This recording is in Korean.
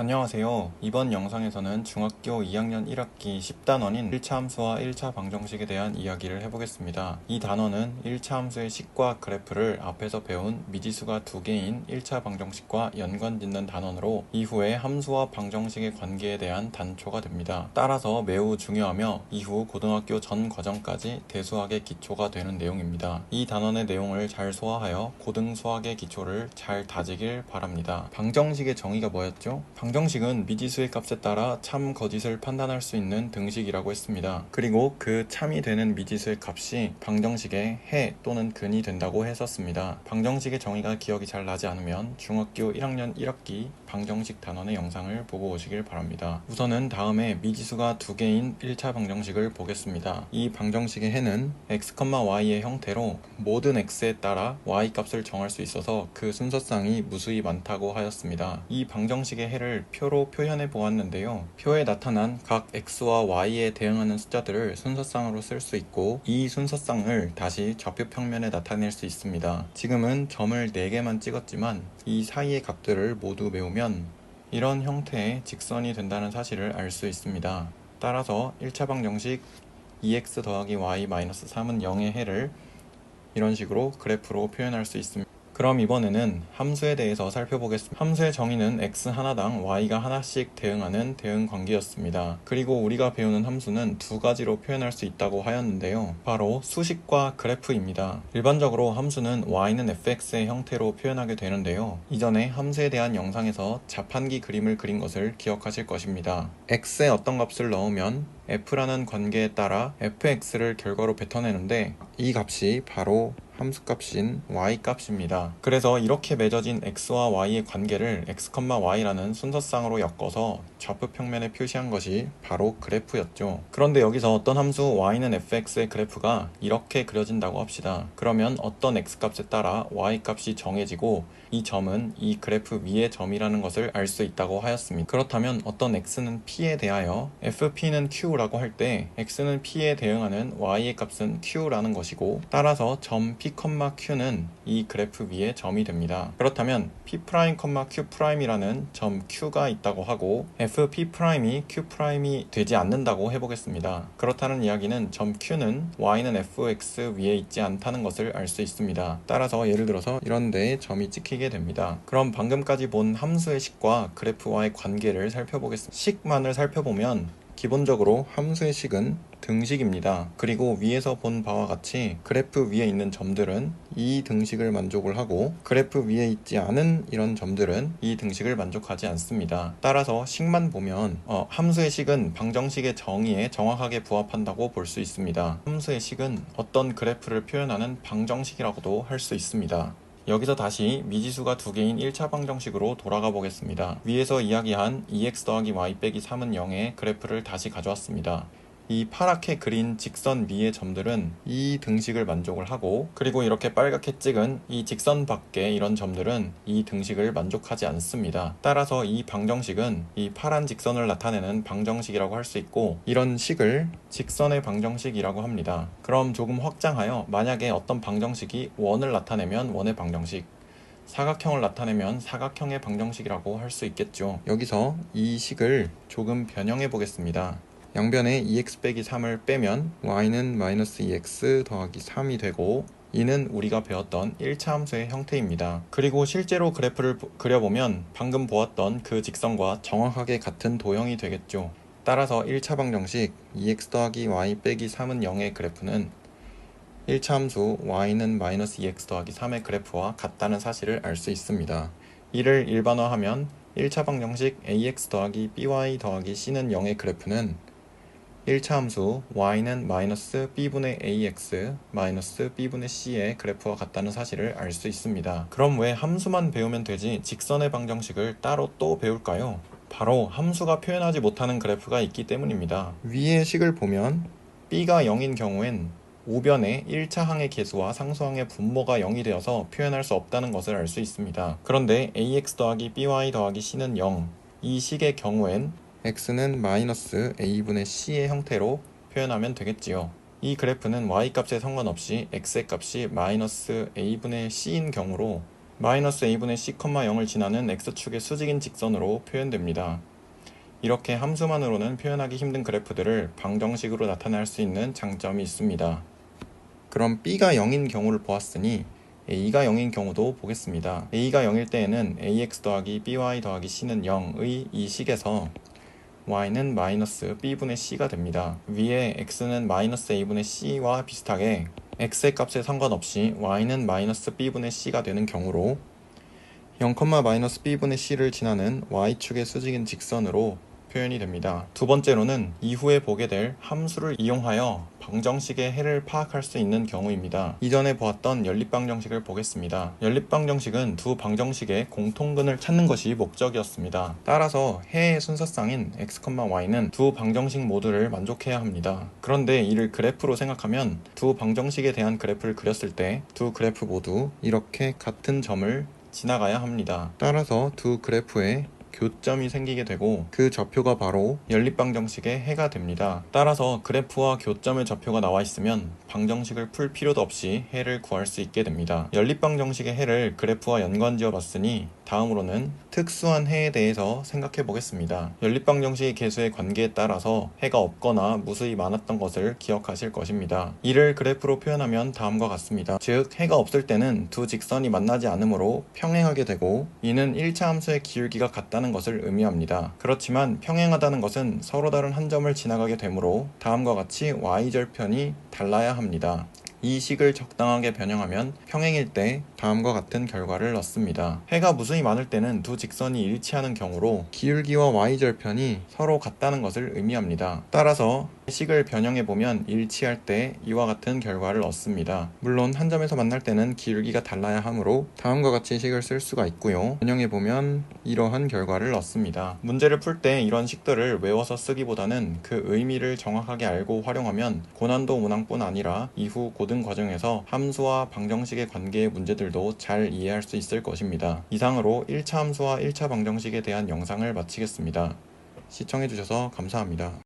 안녕하세요. 이번 영상에서는 중학교 2학년 1학기 10단원인 1차 함수와 1차 방정식에 대한 이야기를 해보겠습니다. 이 단원은 1차 함수의 식과 그래프를 앞에서 배운 미지수가 두 개인 1차 방정식과 연관 짓는 단원으로 이후에 함수와 방정식의 관계에 대한 단초가 됩니다. 따라서 매우 중요하며 이후 고등학교 전 과정까지 대수학의 기초가 되는 내용입니다. 이 단원의 내용을 잘 소화하여 고등 수학의 기초를 잘 다지길 바랍니다. 방정식의 정의가 뭐였죠? 방 정식은 미지수의 값에 따라 참 거짓을 판단할 수 있는 등식이라고 했습니다. 그리고 그 참이 되는 미지수의 값이 방정식의 해 또는 근이 된다고 했었습니다. 방정식의 정의가 기억이 잘 나지 않으면 중학교 1학년 1학기 방정식 단원의 영상을 보고 오시길 바랍니다. 우선은 다음에 미지수가 두 개인 1차 방정식을 보겠습니다. 이 방정식의 해는 x, y의 형태로 모든 x에 따라 y 값을 정할 수 있어서 그 순서상이 무수히 많다고 하였습니다. 이 방정식의 해를 표로 표현해 보았는데요. 표에 나타난 각 x와 y에 대응하는 숫자들을 순서상으로 쓸 수 있고 이 순서상을 다시 좌표 평면에 나타낼 수 있습니다. 지금은 점을 4개만 찍었지만 이 사이의 값들을 모두 외우면 이런 형태의 직선이 된다는 사실을 알 수 있습니다. 따라서 1차 방 정식 2x 더하기 y 마이너스 3은 0의 해를 이런 식으로 그래프로 표현할 수 있습니다. 그럼 이번에는 함수에 대해서 살펴보겠습니다. 함수의 정의는 x 하나당 y가 하나씩 대응하는 대응 관계였습니다. 그리고 우리가 배우는 함수는 두 가지로 표현할 수 있다고 하였는데요. 바로 수식과 그래프입니다. 일반적으로 함수는 y는 fx의 형태로 표현하게 되는데요. 이전에 함수에 대한 영상에서 자판기 그림을 그린 것을 기억하실 것입니다. x에 어떤 값을 넣으면 f라는 관계에 따라 fx를 결과로 뱉어내는데 이 값이 바로 함수값인 y값입니다. 그래서 이렇게 맺어진 x와 y의 관계를 x, y라는 순서상으로 엮어서 좌표 평면에 표시한 것이 바로 그래프였죠. 그런데 여기서 어떤 함수 y는 fx의 그래프가 이렇게 그려진다고 합시다. 그러면 어떤 x값에 따라 y값이 정해지고 이 점은 이 그래프 위의 점이라는 것을 알 수 있다고 하였습니다. 그렇다면 어떤 x는 p에 대하여 fp는 q라고 할 때 x는 p에 대응하는 y의 값은 q라는 것이고 따라서 점 p, q는 이 그래프 위에 점이 됩니다. 그렇다면 p', q'이라는 점 q가 있다고 하고 fp'이 q'이 되지 않는다고 해보겠습니다. 그렇다는 이야기는 점 q는 y는 fx 위에 있지 않다는 것을 알 수 있습니다. 따라서 예를 들어서 이런 데에 점이 찍히게 됩니다. 그럼 방금까지 본 함수의 식과 그래프와의 관계를 살펴보겠습니다. 식만을 살펴보면 기본적으로 함수의 식은 등식입니다. 그리고 위에서 본 바와 같이 그래프 위에 있는 점들은 이 등식을 만족을 하고 그래프 위에 있지 않은 이런 점들은 이 등식을 만족하지 않습니다. 따라서 식만 보면 어, 함수의 식은 방정식의 정의에 정확하게 부합한다고 볼 수 있습니다. 함수의 식은 어떤 그래프를 표현하는 방정식이라고도 할 수 있습니다. 여기서 다시 미지수가 두 개인 1차 방정식으로 돌아가 보겠습니다. 위에서 이야기한 2x 더하기 y 빼기 3은 0의 그래프를 다시 가져왔습니다. 이 파랗게 그린 직선 위의 점들은 이 등식을 만족을 하고 그리고 이렇게 빨갛게 찍은 이 직선 밖에 이런 점들은 이 등식을 만족하지 않습니다. 따라서 이 방정식은 이 파란 직선을 나타내는 방정식이라고 할 수 있고 이런 식을 직선의 방정식이라고 합니다. 그럼 조금 확장하여 만약에 어떤 방정식이 원을 나타내면 원의 방정식 사각형을 나타내면 사각형의 방정식이라고 할 수 있겠죠. 여기서 이 식을 조금 변형해 보겠습니다. 양변에 2x 빼기 3을 빼면 y는 마이너스 2x 더하기 3이 되고 이는 우리가 배웠던 1차 함수의 형태입니다. 그리고 실제로 그래프를 그려보면 방금 보았던 그 직선과 정확하게 같은 도형이 되겠죠. 따라서 1차 방정식 2x 더하기 y 빼기 3은 0의 그래프는 1차 함수 y는 마이너스 2x 더하기 3의 그래프와 같다는 사실을 알 수 있습니다. 이를 일반화하면 1차 방정식 ax 더하기 by 더하기 c는 0의 그래프는 1차 함수 y는 마이너스 b분의 ax 마이너스 b분의 c의 그래프와 같다는 사실을 알 수 있습니다. 그럼 왜 함수만 배우면 되지 직선의 방정식을 따로 또 배울까요? 바로 함수가 표현하지 못하는 그래프가 있기 때문입니다. 위의 식을 보면 b가 0인 경우엔 우변의 1차 항의 개수와 상수항의 분모가 0이 되어서 표현할 수 없다는 것을 알 수 있습니다. 그런데 ax 더하기 by 더하기 c는 0, 이 식의 경우엔 x는 마이너스 a분의 c의 형태로 표현하면 되겠지요. 이 그래프는 y 값에 상관없이 x의 값이 마이너스 a분의 c인 경우로 마이너스 a분의 c, 0을 지나는 x축의 수직인 직선으로 표현됩니다. 이렇게 함수만으로는 표현하기 힘든 그래프들을 방정식으로 나타낼 수 있는 장점이 있습니다. 그럼 b가 0인 경우를 보았으니 a가 0인 경우도 보겠습니다. a가 0일 때에는 ax 더하기 by 더하기 c는 0의 이 식에서 y는 마이너스 b분의 c가 됩니다. 위에 x는 마이너스 a분의 c와 비슷하게 x의 값에 상관없이 y는 마이너스 b분의 c가 되는 경우로 0, 마이너스 b분의 c를 지나는 y축의 수직인 직선으로 표현이 됩니다. 두 번째로는 이후에 보게 될 함수를 이용하여 방정식의 해를 파악할 수 있는 경우입니다. 이전에 보았던 연립방정식을 보겠습니다. 연립방정식은 두 방정식의 공통근을 찾는 것이 목적이었습니다. 따라서 해의 순서상인 x, y는 두 방정식 모두를 만족해야 합니다. 그런데 이를 그래프로 생각하면 두 방정식에 대한 그래프를 그렸을 때 두 그래프 모두 이렇게 같은 점을 지나가야 합니다. 따라서 두 그래프에 교점이 생기게 되고 그 좌표가 바로 연립방정식의 해가 됩니다. 따라서 그래프와 교점의 좌표가 나와 있으면 방정식을 풀 필요도 없이 해를 구할 수 있게 됩니다. 연립방정식의 해를 그래프와 연관지어 봤으니 다음으로는 특수한 해에 대해서 생각해 보겠습니다. 연립방 정식 개수의 관계에 따라서 해가 없거나 무수히 많았던 것을 기억하실 것입니다. 이를 그래프로 표현하면 다음과 같습니다. 즉 해가 없을 때는 두 직선이 만나지 않으므로 평행하게 되고 이는 1차 함수의 기울기가 같다는 것을 의미합니다. 그렇지만 평행하다는 것은 서로 다른 한 점을 지나가게 되므로 다음과 같이 y절편이 달라야 합니다. 이 식을 적당하게 변형하면 평행일 때 다음과 같은 결과를 얻습니다. 해가 무수히 많을 때는 두 직선이 일치하는 경우로 기울기와 y절편이 서로 같다는 것을 의미합니다. 따라서 식을 변형해 보면 일치할 때 이와 같은 결과를 얻습니다. 물론 한 점에서 만날 때는 기울기가 달라야 하므로 다음과 같이 식을 쓸 수가 있고요. 변형해 보면 이러한 결과를 얻습니다. 문제를 풀 때 이런 식들을 외워서 쓰기보다는 그 의미를 정확하게 알고 활용하면 고난도 문항뿐 아니라 이후 고등 과정에서 함수와 방정식의 관계의 문제들도 잘 이해할 수 있을 것입니다. 이상으로 1차 함수와 1차 방정식에 대한 영상을 마치겠습니다. 시청해주셔서 감사합니다.